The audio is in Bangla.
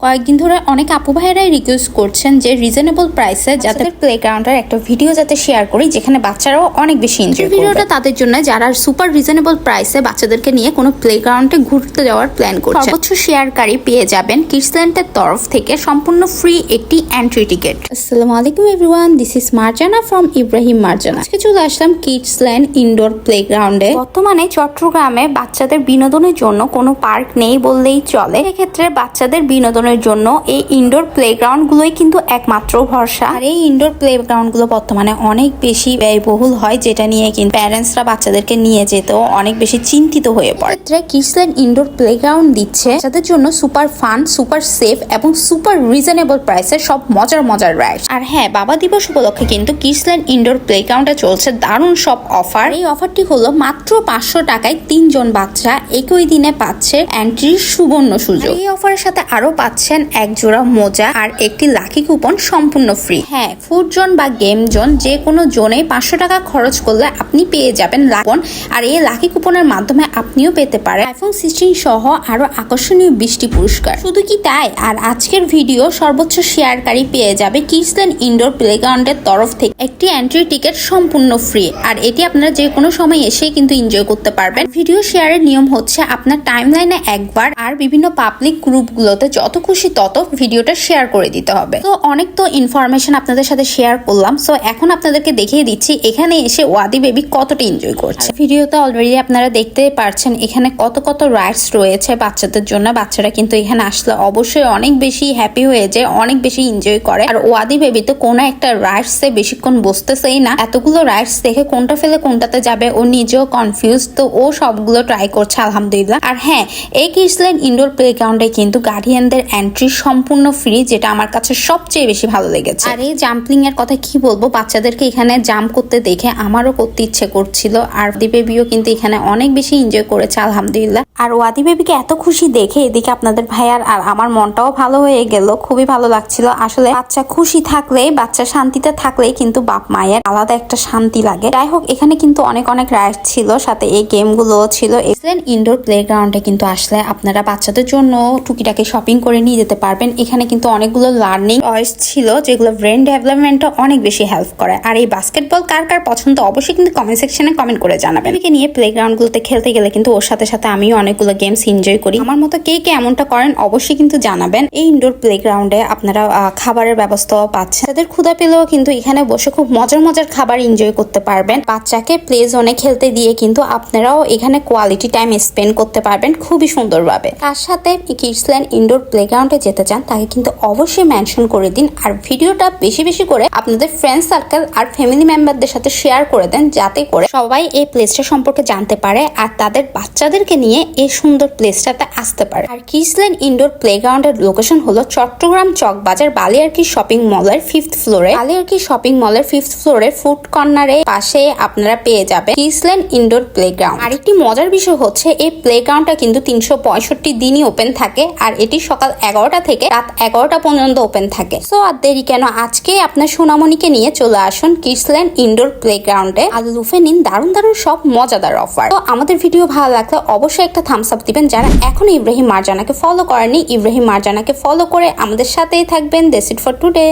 কয়েকদিন ধরে অনেক আপু ভাইয়েরাই রিকোয়েস্ট করছেন যে রিজনেবল প্রাইসে যাতে প্লে গ্রাউন্ডের একটা ভিডিও যাতে শেয়ার করি যেখানে বাচ্চারাও অনেক বেশি এনজয় ভিডিওটা তাদের জন্য যারা সুপার রিজনেবল প্রাইসে বাচ্চাদেরকে নিয়ে কোনো প্লে গ্রাউন্ডে ঘুরতে যাওয়ার প্ল্যান করছে সর্বোচ্চ শেয়ারকারী পেয়ে যাবেন কিডসল্যান্ডের তরফ থেকে সম্পূর্ণ ফ্রি একটি এন্ট্রি টিকিট আসসালামু আলাইকুম everyone this is Marjana from Ibrahim Marjana. আজকে চলে আসলাম কিডসল্যান্ড ইনডোর প্লে গ্রাউন্ডে বর্তমানে চট্টগ্রামে বাচ্চাদের বিনোদনের জন্য কোনো পার্ক নেই বললেই চলে। এক্ষেত্রে বাচ্চাদের বিনোদনের জন্য এই ইনডোর প্লেগ্রাউন্ড গুলোই কিন্তু একমাত্র ভরসা। আর এই ইনডোর প্লেগ্রাউন্ডগুলো বর্তমানে অনেক বেশি ব্যয়বহুল হয়, যেটা নিয়ে কিন্তু প্যারেন্টসরা বাচ্চাদেরকে নিয়ে যেতেও অনেক বেশি চিন্তিত হয়ে পড়ে। এক্ষেত্রে কিডসল্যান্ড ইনডোর প্লেগ্রাউন্ড দিচ্ছে, যাদের জন্য সুপার ফান সুপার সেফ এবং সুপার রিজনেবল প্রাইসে সব মজার মজার রাইড আর হ্যাঁ বাবা দিবস উপলক্ষে কিন্তু কিডসল্যান্ড ইনডোর প্লেগ্রাউন্ডে চলছে দারুণ সব অফার এই অফারটি হলো মাত্র পাঁচশো টাকায় তিনজন বাচ্চা একই দিনে পাচ্ছে এন্ট্রির সুবর্ণ সুযোগ। এই অফারের সাথে আরও পাচ্ছেন এক জোড়া মোজা আর একটি লাকি কুপন সম্পূর্ণ ফ্রি হ্যাঁ ফুড জোন বা গেম জোন যে কোনো জোনে পাঁচশো টাকা খরচ করলে আপনি পেয়ে যাবেন কুপন আর এই লাকি কুপনের মাধ্যমে আপনিও পেতে পারেন আইফোন সিক্সটিন সহ আরও আকর্ষণীয় বৃষ্টি পুরস্কার। শুধু কি তাই? আর আজকের ভিডিও সর্বোচ্চ শেয়ারকারী পেয়ে যাবে কিডসল্যান্ড ইনডোর প্লেগ্রাউন্ডের তরফ থেকে। একটি এন্ট্রি টিকিট সম্পূর্ণ ফ্রি আর এটি আপনারা যে কোনো সময় এসেই কিন্তু এনজয় করতে পারবেন। ভিডিও শেয়ারের নিয়ম হচ্ছে আপনার টাইমলাইনে একবার আর বিভিন্ন পাবলিক গ্রুপগুলোতে যত খুশি, তত ভিডিওটা শেয়ার করে দিতে হবে। তো অনেক তো ইনফরমেশন আপনাদের সাথে শেয়ার করলাম। সো এখন আপনাদেরকে দেখিয়ে দিচ্ছি, এখানে এসে ওয়াদি বেবি কতটা এনজয় করছে। ভিডিওতে অলরেডি আপনারা দেখতে পারছেন, এখানে কত কত রাইডস রয়েছে বাচ্চাদের জন্য। বাচ্চারা কিন্তু এখানে আসলে অবশ্যই অনেক বেশি হ্যাপি হয়ে যায়, অনেক বেশি এনজয় করে। আর ওয়াদি বেবি তো কোনো একটা রাইডসে বেশিক্ষণ বসতেছেই না। এতগুলো রাইডস দেখে কোনটা ফেলে, কোনটাতে যাবে, ও নিজেও কনফিউজ তো ও সবগুলো ট্রাই করছে, আলহামদুলিল্লাহ। আর হ্যাঁ এই কিডসল্যান্ড ইনডোর প্লে গ্রাউন্ডে কিন্তু গার্ডিয়ানদের এন্ট্রি সম্পূর্ণ ফ্রি যেটা আমার কাছে সবচেয়ে বেশি ভালো লেগেছে। আর এই জাম্পলিং এর কথা কি বলব? বাচ্চাদেরকে এখানে জাম্প করতে দেখে আমারও করতে ইচ্ছে করছিল। আর দি বেবিও কিন্তু এখানে অনেক বেশি এনজয় করেছে আলহামদুলিল্লাহ। আর ওয়াদি বেবিকে এত খুশি দেখে এদিকে আপনাদের ভাইয়ার আর আমার মনটাও ভালো হয়ে গেল খুবই ভালো লাগছিল। আসলে বাচ্চা খুশি থাকলে বাচ্চা শান্তিতে থাকলেই কিন্তু বাপ মায়ের আলাদা একটা শান্তি লাগে। যাই হোক এখানে কিন্তু অনেক অনেক রাইড ছিল সাথে এই গেমগুলো ছিল। এক্সেলেন্ট ইনডোর প্লে গ্রাউন্ডে কিন্তু আসলে আপনারা বাচ্চাদের জন্য টুকিটাকে শপিং করে নিয়ে যেতে পারবেন। এখানে কিন্তু অনেকগুলো লার্নিং টয়েস ছিল, যেগুলো ব্রেন ডেভেলপমেন্টে অনেক বেশি হেল্প করে। আর এই বাস্কেটবল কার কার পছন্দ, অবশ্যই কিন্তু কমেন্ট সেকশনে কমেন্ট করে জানাবেন। এদিকে নিয়ে প্লে গ্রাউন্ডগুলোতে খেলতে গেলে কিন্তু ওর সাথে সাথে আমিও অনেকগুলো গেমস এনজয় করি। আমার মতো কে কে এমনটা করেন, অবশ্যই কিন্তু জানাবেন। এই ইনডোর প্লে গ্রাউন্ডে আপনারা খাবারের ব্যবস্থাও পাচ্ছেন। তাদের ক্ষুধা পেলেও কিন্তু এখানে বসে খুব মজার মজার খাবার এনজয় করতে পারবেন। বাচ্চাকে প্লে জোনে খেলতে দিয়ে কিন্তু আপনারাও এখানে কোয়ালিটি টাইম স্পেন্ড করতে পারবেন খুবই সুন্দরভাবে। তার সাথে কিডসল্যান্ড ইনডোর প্লে গ্রাউন্ডে যেতে চান, তাকে কিন্তু অবশ্যই মেনশন করে দিন। আর ভিডিওটা বেশি বেশি করে আপনাদের ফ্রেন্ড সার্কেল আর ফ্যামিলি মেম্বারদের সাথে শেয়ার করে দেন, যাতে করে সবাই এই প্লেসটা সম্পর্কে জানতে পারে আর তাদের বাচ্চাদেরকে নিয়ে এই সুন্দর প্লেসটাতে আসতে পারে। আর কিসল্যান্ড ইনডোর প্লেগ্রাউন্ডের লোকেশন হলো চট্টগ্রাম চকবাজার বালিয়ারকি শপিং মলের ফিফথ ফ্লোরে বালিয়ারকি শপিং মলের ফিফথ ফ্লোরে ফুড কর্নারে পাশে আপনারা পেয়ে যাবেন কিসল্যান্ড ইনডোর প্লেগ্রাউন্ড আরেকটি মজার বিষয় হচ্ছে, এই প্লেগ্রাউন্ডটা কিন্তু তিনশো পঁয়ষট্টি দিনই ওপেন থাকে, আর এটি সকাল এগারোটা থেকে রাত এগারোটা পর্যন্ত ওপেন থাকে। সো আর দেরি কেন? আজকে আপনার সোনামণিকে নিয়ে চলে আসুন কিসল্যান্ড ইনডোর প্লেগ্রাউন্ডে আর লুফে নিন দারুণ দারুণ সব মজাদার অফার তো আমাদের ভিডিও ভালো লাগলে অবশ্যই একটা থামস আপ দিবেন যারা এখনও ইব্রাহিম মারজানাকে ফলো করেনি ইব্রাহিম মারজানাকে ফলো করে আমাদের সাথেই থাকবেন। দেস ইট ফর টুডে